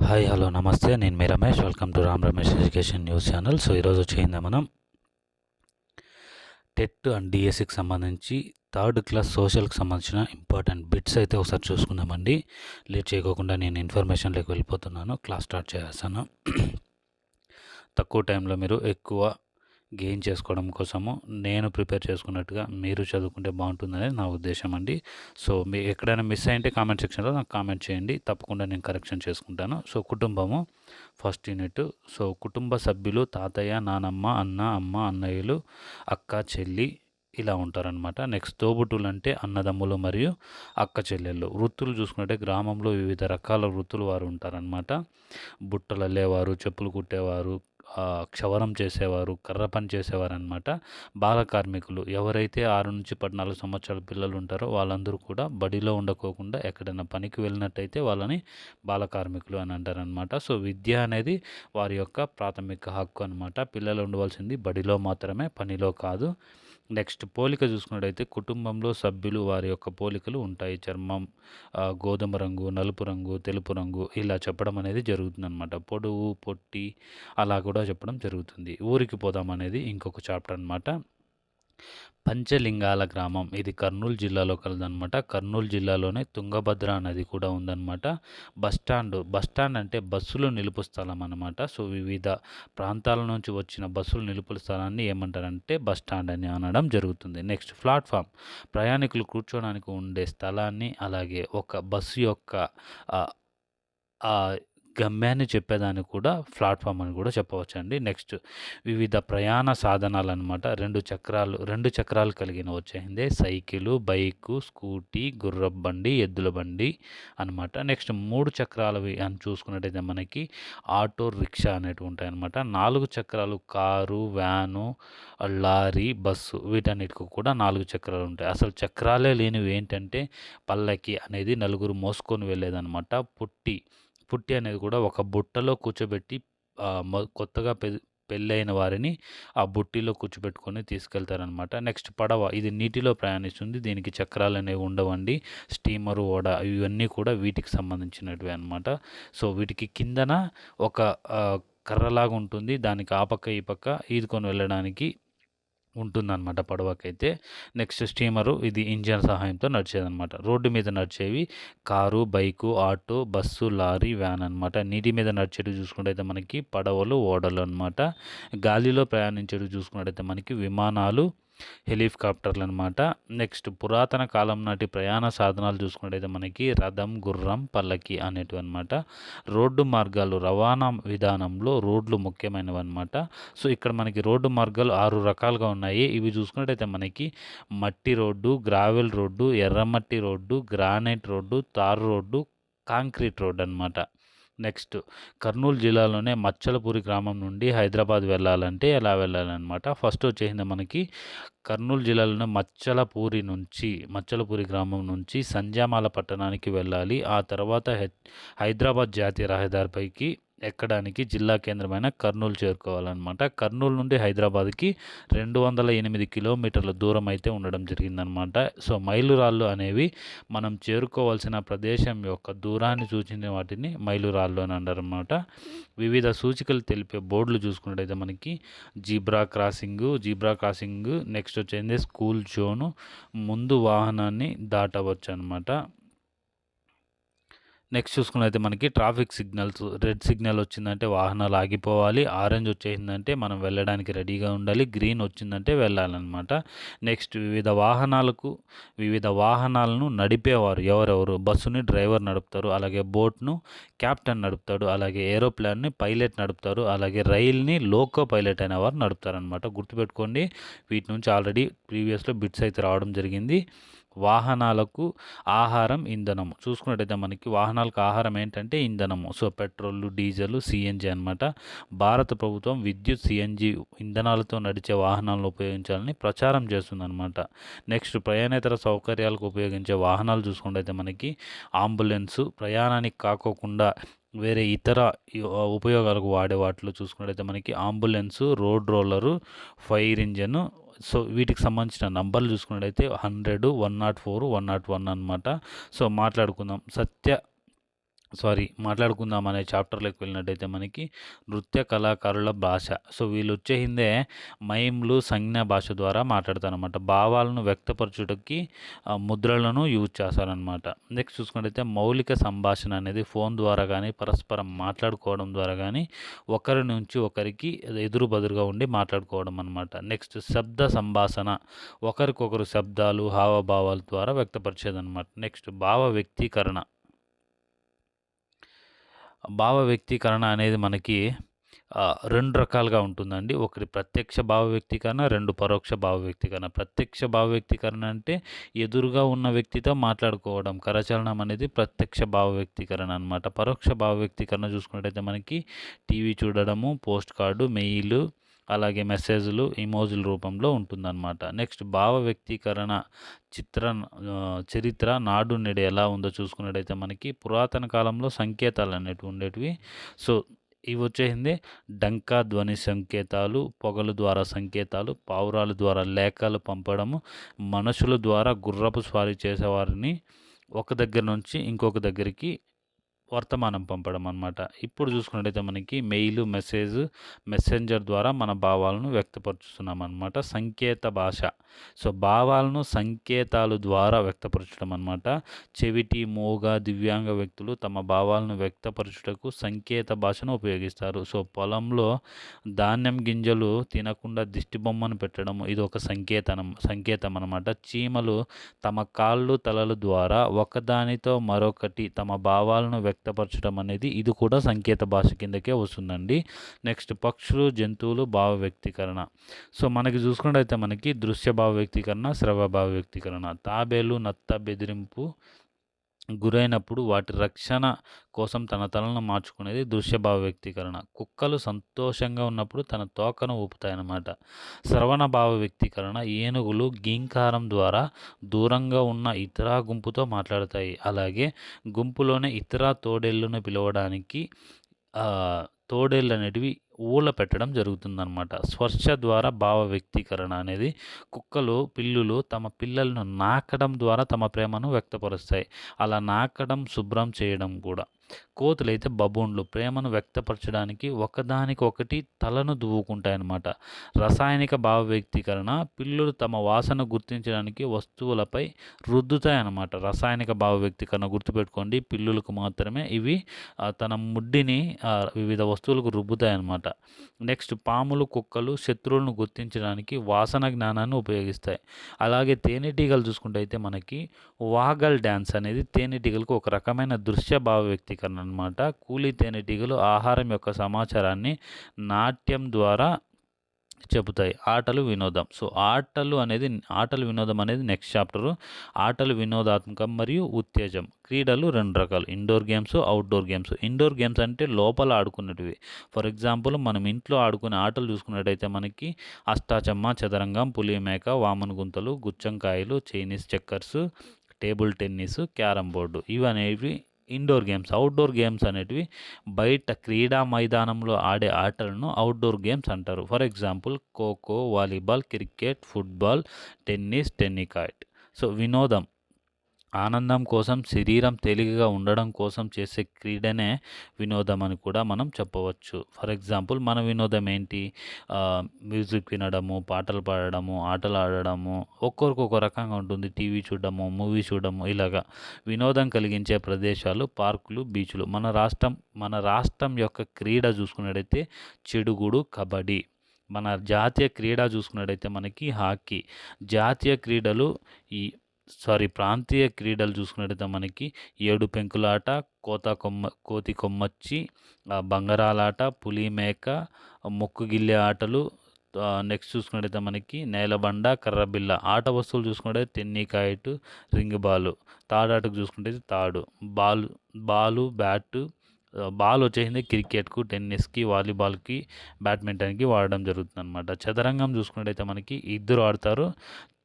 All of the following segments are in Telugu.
హాయ్ హలో నమస్తే. నేను మీ Ramesh. Welcome to Ram Ramesh education news channel so ఈరోజు వచ్చింది మనం టెట్ అండ్ డిఎస్సికి సంబంధించి థర్డ్ క్లాస్ సోషల్కి సంబంధించిన ఇంపార్టెంట్ బిట్స్ అయితే ఒకసారి చూసుకుందామండి. లేట్ చేయకోకుండా నేను ఇన్ఫర్మేషన్లోకి వెళ్ళిపోతున్నాను. క్లాస్ స్టార్ట్ చేస్తాను తక్కువ టైంలో మీరు ఎక్కువ గెయిన్ చేసుకోవడం కోసము నేను ప్రిపేర్ చేసుకున్నట్టుగా మీరు చదువుకుంటే బాగుంటుందనేది నా ఉద్దేశం అండి. సో మీ ఎక్కడైనా మిస్ అయింటే కామెంట్ సెక్షన్లో నాకు కామెంట్ చేయండి. తప్పకుండా నేను కరెక్షన్ చేసుకుంటాను. సో కుటుంబము ఫస్ట్ యూనిట్. సో కుటుంబ సభ్యులు తాతయ్య నానమ్మ అన్న అమ్మ అన్నయ్యలు అక్క చెల్లి ఇలా ఉంటారనమాట నెక్స్ట్ తోబుట్టులు అంటే అన్నదమ్ములు మరియు అక్క చెల్లెళ్ళు. వృత్తులు చూసుకుంటే గ్రామంలో వివిధ రకాల వృత్తులు వారు ఉంటారనమాట బుట్టలు అల్లేవారు చెప్పులు కుట్టేవారు క్షవరం చేసేవారు కర్ర పని చేసేవారు అనమాట బాల కార్మికులు. ఎవరైతే ఆరు నుంచి పద్నాలుగు సంవత్సరాల పిల్లలు ఉంటారో వాళ్ళందరూ కూడా బడిలో ఉండకోకుండా ఎక్కడైనా పనికి వెళ్ళినట్టయితే వాళ్ళని బాల కార్మికులు అని అంటారనమాట సో విద్య అనేది వారి యొక్క ప్రాథమిక హక్కు అనమాట పిల్లలు ఉండవలసింది బడిలో మాత్రమే పనిలో కాదు. నెక్స్ట్ పోలిక చూసుకున్నట్టయితే కుటుంబంలో సభ్యులు వారి యొక్క పోలికలు ఉంటాయి. చర్మం గోధుమ రంగు నలుపు రంగు తెలుపు రంగు ఇలా చెప్పడం అనేది జరుగుతుంది అనమాట పొడవు పొట్టి అలా కూడా చెప్పడం జరుగుతుంది. ఊరికి పోదాం అనేది ఇంకొక చాప్టర్ అనమాట పంచలింగాల గ్రామం. ఇది కర్నూలు జిల్లాలో కలదనమాట కర్నూలు జిల్లాలోనే తుంగభద్ర నది కూడా ఉందన్నమాట. Bus stand. బస్ స్టాండ్ అంటే బస్సులు నిలుపు స్థలం అనమాట సో వివిధ ప్రాంతాల నుంచి వచ్చిన బస్సులు నిలుపు స్థలాన్ని ఏమంటారంటే బస్ స్టాండ్ అని అనడం జరుగుతుంది. Next platform. ప్రయాణికులు కూర్చోడానికి ఉండే స్థలాన్ని అలాగే ఒక బస్సు యొక్క గమ్యాన్ని చెప్పేదాన్ని కూడా ప్లాట్ఫామ్ అని కూడా చెప్పవచ్చు అండి నెక్స్ట్ వివిధ ప్రయాణ సాధనాలు అనమాట రెండు చక్రాలు రెండు చక్రాలు కలిగిన వచ్చేసిందే సైకిలు బైకు స్కూటీ గుర్రపు బండి ఎద్దుల బండి అనమాట నెక్స్ట్ మూడు చక్రాలవి అని చూసుకున్నట్టయితే మనకి ఆటో రిక్షా అనేటివి ఉంటాయి అనమాట నాలుగు చక్రాలు కారు వ్యాను లారీ బస్సు వీటన్నిటికి కూడా నాలుగు చక్రాలు ఉంటాయి. అసలు చక్రాలే లేనివి ఏంటంటే పల్లకి అనేది నలుగురు మోసుకొని వెళ్ళేదన్నమాట. పుట్టి పుట్టి అనేది కూడా ఒక బుట్టలో కూర్చోబెట్టి కొత్తగా పె పెళ్ళైన వారిని ఆ బుట్టిలో కూర్చోబెట్టుకొని తీసుకెళ్తారనమాట. నెక్స్ట్ పడవ ఇది నీటిలో ప్రయాణిస్తుంది. దీనికి చక్రాలు అనేవి ఉండవండి. స్టీమరు ఓడ ఇవన్నీ కూడా వీటికి సంబంధించినవి అనమాట. సో వీటికి కిందన ఒక కర్రలాగా ఉంటుంది. దానికి ఆ పక్క ఈ పక్క ఈదుకొని వెళ్ళడానికి ఉంటుందన్నమాట పడవకైతే. నెక్స్ట్ స్టీమరు ఇది ఇంజన్ సహాయంతో నడిచేదన్నమాట. రోడ్డు మీద నడిచేవి car bike auto bus lorry van అనమాట నీటి మీద నడిచేవి చూసుకున్నట్టయితే మనకి పడవలు ఓడలు అనమాట గాలిలో ప్రయాణించేవి చూసుకున్నట్టయితే మనకి విమానాలు హెలికాప్టర్లు అనమాట నెక్స్ట్ పురాతన కాలం నాటి ప్రయాణ సాధనాలు చూసుకున్నట్టయితే మనకి రథం గుర్రం పల్లకి అనేటివి అనమాట రోడ్డు మార్గాలు రవాణా విధానంలో రోడ్లు ముఖ్యమైనవి అనమాట సో ఇక్కడ మనకి రోడ్డు మార్గాలు ఆరు రకాలుగా ఉన్నాయి. ఇవి చూసుకున్నట్టయితే మనకి మట్టి రోడ్డు గ్రావెల్ రోడ్డు ఎర్రమట్టి రోడ్డు గ్రానైట్ రోడ్డు తారు రోడ్డు కాంక్రీట్ రోడ్డు అనమాట నెక్స్ట్ కర్నూలు జిల్లాలోనే మచ్చలపూరి గ్రామం నుండి హైదరాబాద్ వెళ్ళాలంటే ఎలా వెళ్ళాలన్నమాట? ఫస్ట్ వచ్చేసింది మనకి కర్నూలు జిల్లాలోనే మచ్చలపూరి నుంచి మచ్చలపూరి గ్రామం నుంచి సంజామాల పట్టణానికి వెళ్ళాలి. ఆ తర్వాత హైదరాబాద్ జాతీయ రహదారిపైకి ఎక్కడానికి జిల్లా కేంద్రమైన కర్నూలు చేరుకోవాలన్నమాట. కర్నూలు నుండి హైదరాబాద్కి రెండు వందల ఎనిమిది కిలోమీటర్ల దూరం అయితే ఉండడం జరిగిందనమాట సో మైలురాళ్ళు అనేవి మనం చేరుకోవాల్సిన ప్రదేశం యొక్క దూరాన్ని సూచించిన వాటిని మైలురాళ్ళు అని అంటారనమాట వివిధ సూచికలు తెలిపే బోర్డులు చూసుకున్నట్టయితే మనకి zebra crossing zebra crossing next వచ్చేది స్కూల్ జోను ముందు వాహనాన్ని దాటవచ్చు అనమాట నెక్స్ట్ చూసుకున్నైతే మనకి ట్రాఫిక్ సిగ్నల్స్ రెడ్ సిగ్నల్ వచ్చిందంటే వాహనాలు ఆగిపోవాలి ఆరెంజ్ వచ్చేసిందంటే మనం వెళ్ళడానికి రెడీగా ఉండాలి గ్రీన్ వచ్చిందంటే వెళ్ళాలన్నమాట. నెక్స్ట్ వివిధ వాహనాలకు వివిధ వాహనాలను నడిపేవారు ఎవరెవరు? బస్సుని డ్రైవర్ నడుపుతారు అలాగే బోట్ను క్యాప్టెన్ నడుపుతాడు అలాగే ఏరోప్లేన్ని పైలట్ నడుపుతారు అలాగే రైల్ని లోకో పైలట్ అనేవారు నడుపుతారనమాట గుర్తుపెట్టుకోండి వీటి నుంచి ఆల్రెడీ ప్రీవియస్లో బిట్స్ అయితే రావడం జరిగింది. వాహనాలకు ఆహారం ఇంధనము. చూసుకున్నట్టయితే మనకి వాహనాలకు ఆహారం ఏంటంటే ఇంధనము. సో పెట్రోల్ డీజిల్ సిఎన్జి అన్నమాట. భారత ప్రభుత్వం విద్యుత్ సిఎన్జి ఇంధనాలతో నడిచే వాహనాలను ఉపయోగించాలని ప్రచారం చేస్తుందన్నమాట. నెక్స్ట్ ప్రయాణేతర సౌకర్యాలకు ఉపయోగించే వాహనాలు చూసుకున్నట్టయితే మనకి అంబులెన్స్ ప్రయాణానికి కాకోకుండా వేరే ఇతర ఉపయోగాలకు వాడే వాటిలో చూసుకున్నట్టయితే మనకి ambulance road roller fire engine so వీటికి సంబంధించిన నంబర్లు చూసుకున్నట్టయితే hundred one not four one not one అనమాట సో మాట్లాడుకుందాం. సత్య సారీ మాట్లాడుకుందాం అనే చాప్టర్లోకి వెళ్ళినట్టయితే మనకి నృత్య కళాకారుల భాష. సో వీళ్ళు వచ్చేసిందే మైమ్లు సంజ్ఞ భాష ద్వారా మాట్లాడతారనమాట భావాలను వ్యక్తపరచుటకి ముద్రలను యూజ్ చేస్తారనమాట నెక్స్ట్ చూసుకున్నట్టయితే మౌలిక సంభాషణ అనేది ఫోన్ ద్వారా కానీ పరస్పరం మాట్లాడుకోవడం ద్వారా కానీ ఒకరి నుంచి ఒకరికి ఎదురు బదురుగా ఉండి మాట్లాడుకోవడం అనమాట నెక్స్ట్ శబ్ద సంభాషణ. ఒకరికొకరు శబ్దాలు హావభావాల ద్వారా వ్యక్తపరిచేదన్నమాట. నెక్స్ట్ భావ వ్యక్తీకరణ. భావ వ్యక్తీకరణ అనేది మనకి రెండు రకాలుగా ఉంటుందండి. ఒకటి ప్రత్యక్ష భావ వ్యక్తీకరణ రెండు పరోక్ష భావ వ్యక్తీకరణ. ప్రత్యక్ష భావ వ్యక్తీకరణ అంటే ఎదురుగా ఉన్న వ్యక్తితో మాట్లాడుకోవడం. కరచలనం అనేది ప్రత్యక్ష భావ వ్యక్తీకరణ అనమాట పరోక్ష భావ వ్యక్తీకరణ చూసుకున్నట్టయితే మనకి టీవీ చూడడము పోస్ట్ కార్డు మెయిల్ అలాగే మెసేజ్లు ఇమోజుల రూపంలో ఉంటుందన్నమాట. నెక్స్ట్ భావ వ్యక్తీకరణ చిత్ర చరిత్ర నాడు నేడు ఎలా ఉందో చూసుకున్నట్టయితే మనకి పురాతన కాలంలో సంకేతాలు అనేటివి ఉండేటివి. సో ఇవి వచ్చేసింది డంకా ధ్వని సంకేతాలు పొగల ద్వారా సంకేతాలు పావురాల ద్వారా లేఖలు పంపడము మనుషుల ద్వారా గుర్రపు స్వారీ చేసేవారిని ఒక దగ్గర నుంచి ఇంకొక దగ్గరికి వర్తమానం పంపడం అనమాట ఇప్పుడు చూసుకున్నట్టయితే మనకి మెయిల్ మెసేజ్ మెసెంజర్ ద్వారా మన భావాలను వ్యక్తపరుచుతున్నాం అనమాట సంకేత భాష. సో భావాలను సంకేతాలు ద్వారా వ్యక్తపరచడం అనమాట చెవిటి మూగ దివ్యాంగ వ్యక్తులు తమ భావాలను వ్యక్తపరచుటకు సంకేత భాషను ఉపయోగిస్తారు. సో పొలంలో ధాన్యం గింజలు తినకుండా దిష్టి బొమ్మను పెట్టడం ఇది ఒక సంకేతనం సంకేతం అనమాట చీమలు తమ కాళ్ళు తలల ద్వారా ఒకదానితో మరొకటి తమ భావాలను వ్యక్తపరచడం అనేది ఇది కూడా సంకేత భాష కిందకే వస్తుందండి. నెక్స్ట్ పక్షులు జంతువులు భావ వ్యక్తీకరణ. సో మనకి చూసుకున్నట్టయితే మనకి దృశ్య భావ వ్యక్తీకరణ శ్రవ భావ వ్యక్తీకరణ. తాబేలు నత్త బెదిరింపు గురైనప్పుడు వాటి రక్షణ కోసం తన తలను మార్చుకునేది దృశ్యభావ వ్యక్తీకరణ. కుక్కలు సంతోషంగా ఉన్నప్పుడు తన తోకను ఊపుతాయన్నమాట. శ్రవణ భావ వ్యక్తీకరణ ఏనుగులు గీంకారం ద్వారా దూరంగా ఉన్న ఇతర గుంపుతో మాట్లాడతాయి. అలాగే గుంపులోనే ఇతర తోడేళ్ళను పిలవడానికి తోడేళ్ళు అనేటివి ఊళ్ళ పెట్టడం జరుగుతుందన్నమాట. స్పర్శ ద్వారా భావ వ్యక్తీకరణ అనేది కుక్కలు పిల్లులు తమ పిల్లలను నాకడం ద్వారా తమ ప్రేమను వ్యక్తపరుస్తాయి. అలా నాకడం శుభ్రం చేయడం కూడా. కోతులైతే బబూన్లు ప్రేమను వ్యక్తపరచడానికి ఒకదానికొకటి తలను దువ్వుకుంటాయన్నమాట. రసాయనిక భావ వ్యక్తీకరణ పిల్లులు తమ వాసన గుర్తించడానికి వస్తువులపై రుద్దుతాయన్నమాట. రసాయనిక భావ వ్యక్తీకరణ గుర్తుపెట్టుకోండి పిల్లులకు మాత్రమే ఇవి తన ముడ్డిని వివిధ వస్తువులకు రుబ్బుతాయన్నమాట. నెక్స్ట్ పాములు కుక్కలు శత్రువులను గుర్తించడానికి వాసన జ్ఞానాన్ని ఉపయోగిస్తాయి. అలాగే తేనెటీగలు చూసుకుంటే అయితే మనకి వాగల్ డ్యాన్స్ అనేది తేనెటీగలకు ఒక రకమైన దృశ్య భావ వ్యక్తీకరణ అనమాట కూలి తేనెటీగలు ఆహారం యొక్క సమాచారాన్ని నాట్యం ద్వారా చెబుతాయి. ఆటలు వినోదం. సో ఆటలు అనేది ఆటలు వినోదం అనేది నెక్స్ట్ చాప్టరు. ఆటలు వినోదాత్మకం మరియు ఉత్తేజం. క్రీడలు రెండు రకాలు. Indoor games outdoor games. Indoor games అంటే లోపల ఆడుకునేటివి. ఫర్ ఎగ్జాంపుల్ మనం ఇంట్లో ఆడుకునే ఆటలు చూసుకున్నట్టయితే మనకి అష్టాచమ్మ చదరంగం పులిమేక వామన గుంతలు గుచ్చంకాయలు Chinese checkers table tennis carrom board. ఇవి అనేవి ఇండోర్ గేమ్స్ అవుట్డోర్ గేమ్స్ అనేటివి బయట క్రీడా మైదానంలో ఆడే ఆటలను అవుట్డోర్ గేమ్స్ అంటారు. For example kho kho volleyball cricket football tennis tenniquoit. So వినోదం. ఆనందం కోసం శరీరం తేలికగా ఉండడం కోసం చేసే క్రీడనే వినోదం అని కూడా మనం చెప్పవచ్చు. ఫర్ ఎగ్జాంపుల్ మన వినోదం ఏంటి? మ్యూజిక్ వినడము పాటలు పాడడము ఆటలు ఆడడము ఒక్కొరికి ఒక రకంగా ఉంటుంది. టీవీ చూడడము మూవీ చూడడము ఇలాగా. వినోదం కలిగించే ప్రదేశాలు పార్కులు బీచ్లు. మన రాష్ట్రం మన రాష్ట్రం యొక్క క్రీడ చూసుకున్నట్టయితే చెడుగుడు కబడ్డీ. మన జాతీయ క్రీడ చూసుకున్నట్టయితే మనకి హాకీ. జాతీయ క్రీడలు ఈ సారీ ప్రాంతీయ క్రీడలు చూసుకున్నట్టయితే మనకి ఏడు పెంకులాట కోత కొమ్మ కోతి కొమ్మచ్చి బంగారాలాట పులి మేక మొక్కుగిల్లే ఆటలు నెక్స్ట్ చూసుకున్నట్టయితే మనకి నేలబండ కర్రబిల్ల ఆట వస్తువులు చూసుకుంటే టెన్నికాయటు రింగ్ బాలు తాడాటకు చూసుకుంటే తాడు బాల్ బాలు బ్యాటు బాల్ వచ్చేసింది క్రికెట్కు టెన్నిస్కి వాలీబాల్కి బ్యాడ్మింటన్కి వాడడం జరుగుతుంది అనమాట చదరంగం చూసుకున్నట్టయితే మనకి ఇద్దరు ఆడతారు.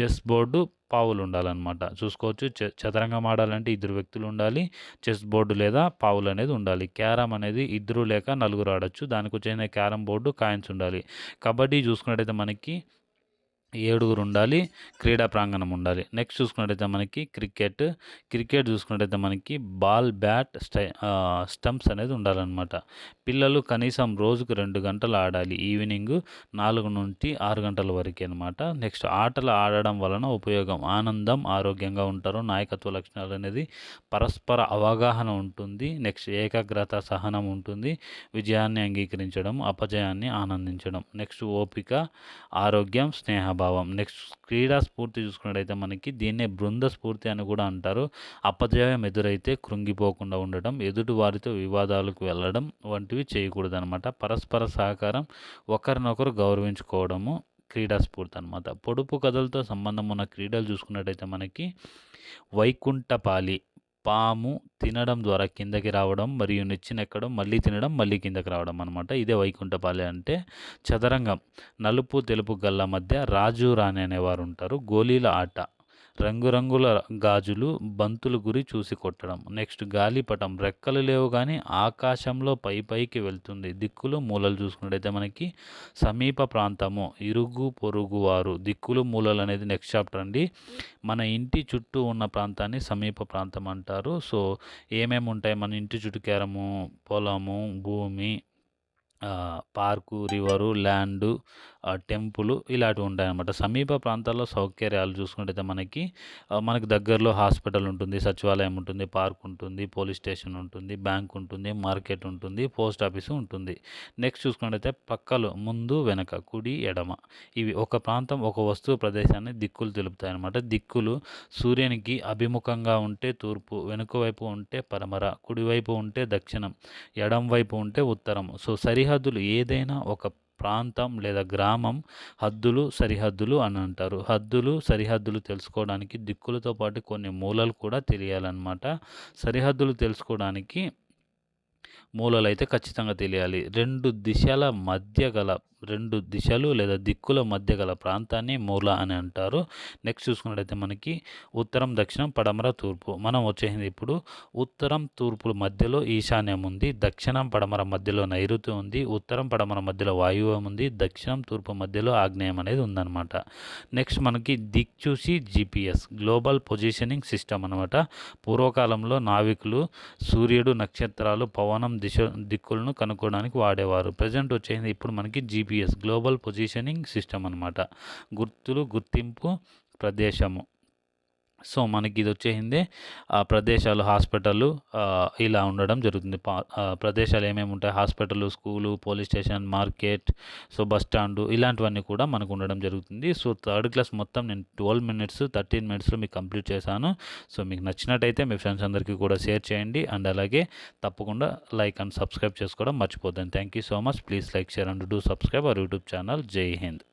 చెస్ బోర్డు పావులు ఉండాలన్నమాట. చూసుకోవచ్చు. చదరంగం ఆడాలంటే ఇద్దరు వ్యక్తులు ఉండాలి. చెస్ బోర్డు లేదా పావులు అనేది ఉండాలి. క్యారమ్ అనేది ఇద్దరు లేక నలుగురు ఆడొచ్చు. దానికి వచ్చిన క్యారమ్ బోర్డు కాయిన్స్ ఉండాలి. కబడ్డీ చూసుకున్నట్టయితే మనకి ఏడుగురు ఉండాలి క్రీడా ప్రాంగణం ఉండాలి. నెక్స్ట్ చూసుకున్నట్టయితే మనకి క్రికెట్. క్రికెట్ చూసుకున్నట్టయితే మనకి బాల్ బ్యాట్ స్టై స్టంప్స్ అనేది ఉండాలన్నమాట. పిల్లలు కనీసం రోజుకు రెండు గంటలు ఆడాలి. ఈవినింగ్ నాలుగు నుండి ఆరు గంటల వరకు అనమాట నెక్స్ట్ ఆటలు ఆడడం వలన ఉపయోగం ఆనందం ఆరోగ్యంగా ఉంటారు. నాయకత్వ లక్షణాలు అనేది పరస్పర అవగాహన ఉంటుంది. నెక్స్ట్ ఏకాగ్రత సహనం ఉంటుంది. విజయాన్ని అంగీకరించడం అపజయాన్ని ఆనందించడం. నెక్స్ట్ ఓపిక ఆరోగ్యం స్నేహభావం. నెక్స్ట్ క్రీడా స్ఫూర్తి చూసుకున్నట్టయితే మనకి దీన్నే బృంద స్ఫూర్తి అని కూడా అంటారు. అపజయం ఎదురైతే కృంగిపోకుండా ఉండడం ఎదుటి వారితో వివాదాలకు వెళ్ళడం వంటి వంటివి చేయకూడదు అనమాట పరస్పర సహకారం ఒకరినొకరు గౌరవించుకోవడము క్రీడా స్ఫూర్తి అనమాట పొడుపు కథలతో సంబంధం ఉన్న క్రీడలు చూసుకున్నట్టయితే మనకి వైకుంఠపాలి పాము తినడం ద్వారా కిందకి రావడం మరియు నెచ్చినెక్కడం మళ్ళీ తినడం మళ్ళీ కిందకి రావడం అనమాట ఇదే వైకుంఠపాలి అంటే చదరంగం నలుపు తెలుపు గల్ల మధ్య రాజు రాణి అనేవారు ఉంటారు గోళీల ఆట. రంగురంగుల గాజులు బంతులు గురి చూసి కొట్టడం. నెక్స్ట్ గాలిపటం. రెక్కలు లేవు కానీ ఆకాశంలో పై పైకి వెళ్తుంది. దిక్కులు మూలలు చూసుకున్నట్టయితే మనకి సమీప ప్రాంతము ఇరుగు పొరుగు వారు. దిక్కులు మూలలు అనేది నెక్స్ట్ చాప్టర్ అండి. మన ఇంటి చుట్టూ ఉన్న ప్రాంతాన్ని సమీప ప్రాంతం అంటారు. సో ఏమేమి ఉంటాయి మన ఇంటి చుట్టూ కేరము పొలము భూమి పార్కు రివరు ల్యాండు టెంపుల్ ఇలాంటివి ఉంటాయన్నమాట. సమీప ప్రాంతాల్లో సౌకర్యాలు చూసుకుంటే మనకి మనకి దగ్గరలో హాస్పిటల్ ఉంటుంది సచివాలయం ఉంటుంది పార్క్ ఉంటుంది పోలీస్ స్టేషన్ ఉంటుంది బ్యాంక్ ఉంటుంది మార్కెట్ ఉంటుంది పోస్ట్ ఆఫీసు ఉంటుంది. నెక్స్ట్ చూసుకున్నట్టయితే పక్కలో ముందు వెనక కుడి ఎడమ. ఇవి ఒక ప్రాంతం ఒక వస్తువు ప్రదేశాన్ని దిక్కులు తెలుపుతాయి అన్నమాట దిక్కులు సూర్యునికి అభిముఖంగా ఉంటే తూర్పు వెనుక వైపు ఉంటే పరమర కుడివైపు ఉంటే దక్షిణం ఎడం వైపు ఉంటే ఉత్తరం. సో సరిహద్దులు ఏదైనా ఒక ప్రాంతం లేదా గ్రామం హద్దులు సరిహద్దులు అని అంటారు. హద్దులు సరిహద్దులు తెలుసుకోవడానికి దిక్కులతో పాటు కొన్ని మూలలు కూడా తెలియాలన్నమాట. సరిహద్దులు తెలుసుకోవడానికి మూలలు అయితే ఖచ్చితంగా తెలియాలి. రెండు దిశల మధ్య గల రెండు దిశలు లేదా దిక్కుల మధ్య గల ప్రాంతాన్ని మూల అని అంటారు. నెక్స్ట్ చూసుకున్నట్టయితే మనకి ఉత్తరం దక్షిణం పడమర తూర్పు. మనం వచ్చేసింది ఇప్పుడు ఉత్తరం తూర్పుల మధ్యలో ఈశాన్యం ఉంది దక్షిణం పడమర మధ్యలో నైరుతి ఉంది ఉత్తరం పడమర మధ్యలో వాయువ్యం ఉంది దక్షిణం తూర్పు మధ్యలో ఆగ్నేయం అనేది ఉందన్నమాట. నెక్స్ట్ మనకి దిక్ చూసి జిపిఎస్ గ్లోబల్ పొజిషనింగ్ సిస్టమ్ అనమాట పూర్వకాలంలో నావికులు సూర్యుడు నక్షత్రాలు పవనం దిశ దిక్కులను కనుక్కోవడానికి వాడేవారు. ప్రజెంట్ వచ్చేసింది ఇప్పుడు మనకి జీపీఎస్ గ్లోబల్ పొజిషనింగ్ సిస్టమ్ అనమాట గుర్తులు గుర్తింపు ప్రదేశము. సో మనకి ఇది వచ్చేసింది ఆ ప్రదేశాలు హాస్పిటల్ ఇలా ఉండడం జరుగుతుంది. ప్రదేశాలు ఏమేమి ఉంటాయి? Hospital school police station market so bus stand ఇలాంటివన్నీ కూడా మనకు ఉండడం జరుగుతుంది. సో థర్డ్ క్లాస్ మొత్తం నేను ట్వెల్వ్ మినిట్స్ థర్టీన్ మినిట్స్లో మీకు కంప్లీట్ చేశాను. సో మీకు నచ్చినట్టయితే మీ ఫ్రెండ్స్ అందరికీ కూడా షేర్ చేయండి. అండ్ అలాగే తప్పకుండా లైక్ అండ్ సబ్స్క్రైబ్ చేసుకోవడం మర్చిపోద్దాం thank you so much. Please like share and do subscribe our YouTube channel. జై హింద్.